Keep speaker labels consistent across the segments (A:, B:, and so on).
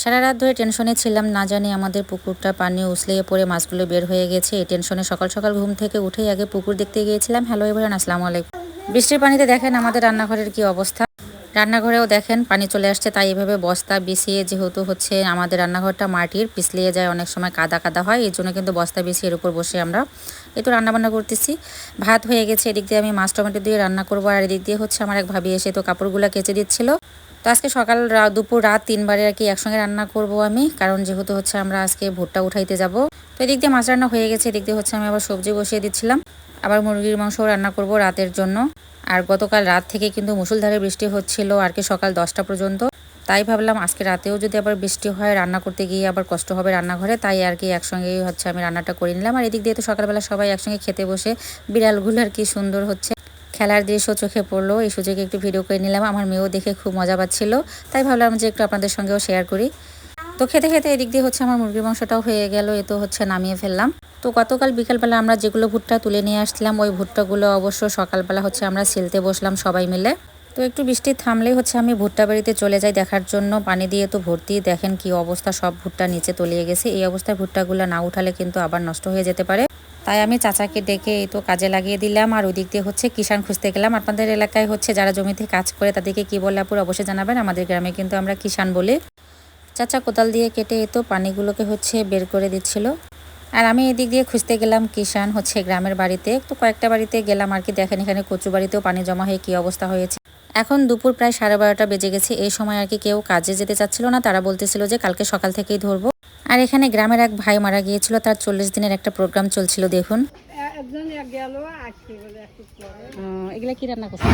A: সারা রাত ধরে টেনশনে ছিলাম, না জানি আমাদের পুকুরটা পানি উসলিয়ে পড়ে মাছগুলো বের হয়ে গেছে। এই টেনশনে সকাল সকাল ঘুম থেকে উঠেই আগে পুকুর দেখতে গিয়েছিলাম। হ্যালো এবার আসসালামু আলাইকুম। বৃষ্টির পানিতে দেখেন আমাদের রান্নাঘরের কি অবস্থা। রান্নাঘরেও দেখেন, পানি চলে আসছে, তাই এভাবে বস্তা বিছিয়ে যেহেতু হচ্ছে আমাদের রান্নাঘরটা মাটির, পিছলিয়ে যায়, অনেক সময় কাদা কাদা হয় এই জন্য কিন্তু বস্তা বিছিয়ে এর উপর বসে আমরা তো রান্নাবান্না করতেছি। ভাত হয়ে গেছে, এদিক দিয়ে আমি মাছ, টমেটো দিয়ে রান্না করব, আর এদিক দিয়ে হচ্ছে আমার এক ভাবি এসে তো কাপড়গুলো কেচে দিচ্ছিল। তো আজকে সকাল দুপুর রাত তিনবারে আর কি একসঙ্গে রান্না করব আমি, কারণ যেহেতু হচ্ছে আমরা আজকে ভুট্টা উঠাইতে যাব। তো এদিক দিয়ে মাছ রান্না হয়ে গেছে, এদিক দিয়ে হচ্ছে আমি আবার সবজি বসিয়ে দিচ্ছিলাম। আবার মুরগির মাংসও রান্না করব রাতের জন্য। আর গতকাল রাত থেকে কিন্তু মুসুলধারে বৃষ্টি হচ্ছিল আর কি সকাল দশটা পর্যন্ত। তাই ভাবলাম আজকে রাতেও যদি আবার বৃষ্টি হয়, রান্না করতে গিয়ে আবার কষ্ট হবে রান্নাঘরে, তাই আর কি একসঙ্গেই হচ্ছে আমি রান্নাটা করে নিলাম। আর এদিক দিয়ে তো সকালবেলা সবাই একসঙ্গে খেতে বসে, বিড়ালগুলো আর কি সুন্দর হচ্ছে। খেলার দৃশ্য চোখে পড়ল। এই সুযোগে একটু ভিডিও করে নিলাম। আমার মেয়েও দেখে খুব মজা পাচ্ছিল। তাই ভাবলাম যে একটু আপনাদের সঙ্গেও শেয়ার করি। তো খেতে খেতে এদিক দিয়ে হচ্ছে আমার মুরগির মাংসটাও হয়ে গেল। এ তো হচ্ছে নামিয়ে ফেললাম। তো গতকাল বিকালবেলা আমরা যেগুলো ভুট্টা তুলে নিয়ে আসছিলাম, ওই ভুট্টাগুলো অবশ্য সকালবেলা হচ্ছে আমরা ছিলতে বসলাম সবাই মিলে। তো একটু বৃষ্টি থামলেই হচ্ছে আমি ভুট্টা বাড়িতে চলে যাই দেখার জন্য। পানি দিয়ে তো ভর্তি। দেখেন কি অবস্থা, সব ভুট্টা নিচে তলিয়ে গেছে। এই অবস্থায় ভুট্টাগুলো না উঠালে কিন্তু আবার নষ্ট হয়ে যেতে পারে। তাই আমি চাচাকে ডেকে এই তো কাজে লাগিয়ে দিলাম। আর ওই দিক দিয়ে হচ্ছে কিষান খুঁজতে গেলাম। আপনাদের এলাকায় হচ্ছে যারা জমিতে কাজ করে তাদেরকে কি বলে আপুর অবশ্যই জানাবেন। আমাদের গ্রামে কিন্তু আমরা কিষাণ বলি চাচা কোদাল দিয়ে কেটে এই তো পানিগুলোকে হচ্ছে বের করে দিচ্ছিল। আর আমি এদিক দিয়ে খুঁজতে গেলাম কিষাণ হচ্ছে গ্রামের বাড়িতে। তো কয়েকটা বাড়িতে গেলাম আর কি। দেখেন এখানে কচু বাড়িতেও পানি জমা হয়ে কি অবস্থা হয়েছে। এখন দুপুর প্রায় সাড়ে বারোটা বেজে গেছে। এই সময় আর কি কেউ কাজে যেতে চাচ্ছিল না। তারা বলতেছিল যে কালকে সকাল থেকেই ধরবো। আর এখানে গ্রামের এক ভাই মারা গিয়েছিল তার চল্লিশ দিনের একটা প্রোগ্রাম চলছিল দেখুন। এগুলা কি রান্না করছে?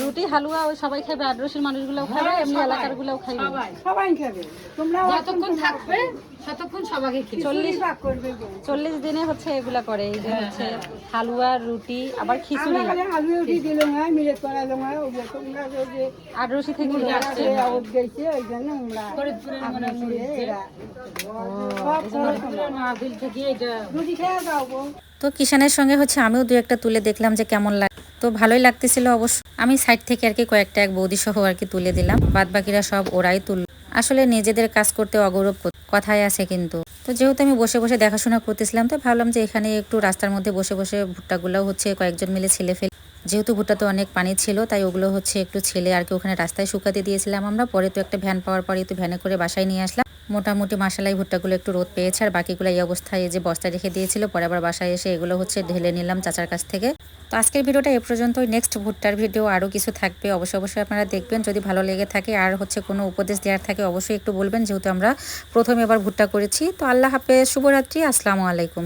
A: রুটি হালুয়া ওই সবাই খাবে আদ্রসীর মানুষগুলোও খাবে এমনি এলাকার গুলোও খাইবে।
B: সবাই। খাবে। তোমরা
C: যতক্ষণ থাকবে ততক্ষণ সবাইকে খেতে।
A: চল্লিশ
B: ভাগ করবে
A: চল্লিশ দিনে হচ্ছে এগুলা করে এই যে হচ্ছে হালুয়া রুটি আবার খিচুড়ি
B: আলু রুটি হয় মিলে করালাম হয় ওগুলো তোমরা যে
A: আদ্রসী থেকে
B: খেয়ে
A: তো কিষানের সঙ্গে হচ্ছে আমিও দু একটা তুলে দেখলাম যে কেমন লাগে। তো ভালোই লাগতেছিল অবশ্য। আমি সাইড থেকে আর কি কয়েকটা এক বৌদি সহ আর কি তুলে দিলাম। বাদ বাকিরা সব ওরাই তুল আসলে নিজেদের কাজ করতে অগৌরব কথাই আছে কিন্তু। তো যেহেতু আমি বসে বসে দেখাশোনা করতেছিলাম, তো ভাবলাম যে এখানে একটু রাস্তার মধ্যে বসে বসে ভুট্টাগুলো হচ্ছে কয়েকজন মিলে ছেলে ফেলে যেহেতু ভুট্টাতে অনেক পানি ছিল, তাই ওগুলো হচ্ছে একটু ছেলে আর কি ওখানে রাস্তায় শুকাতে দিয়েছিলাম আমরা। পরে তো একটা ভ্যান পাওয়ার পরে তো ভ্যানে করে বাসায় নিয়ে আসলাম। মোটামুটি মাসালাই ভুট্টাগুলো একটু রোদ পেয়েছে, আর বাকিগুলো এই অবস্থায় যে বস্তায় রেখে দিয়েছিল, পরে আবার বাসায় এসে এগুলো হচ্ছে ঢেলে নিলাম চাচার কাছ থেকে। তো আজকের ভিডিওটা এ পর্যন্তই। নেক্সট ভুট্টার ভিডিও আরও কিছু থাকবে। অবশ্যই অবশ্যই আপনারা দেখবেন। যদি ভালো লেগে থাকে আর হচ্ছে কোনো উপদেশ দেওয়ার থাকে, অবশ্যই একটু বলবেন। যেহেতু আমরা প্রথম এবার ভুট্টা করেছি। তো আল্লাহ হাফেজ। শুভরাত্রি। আসসালামু আলাইকুম।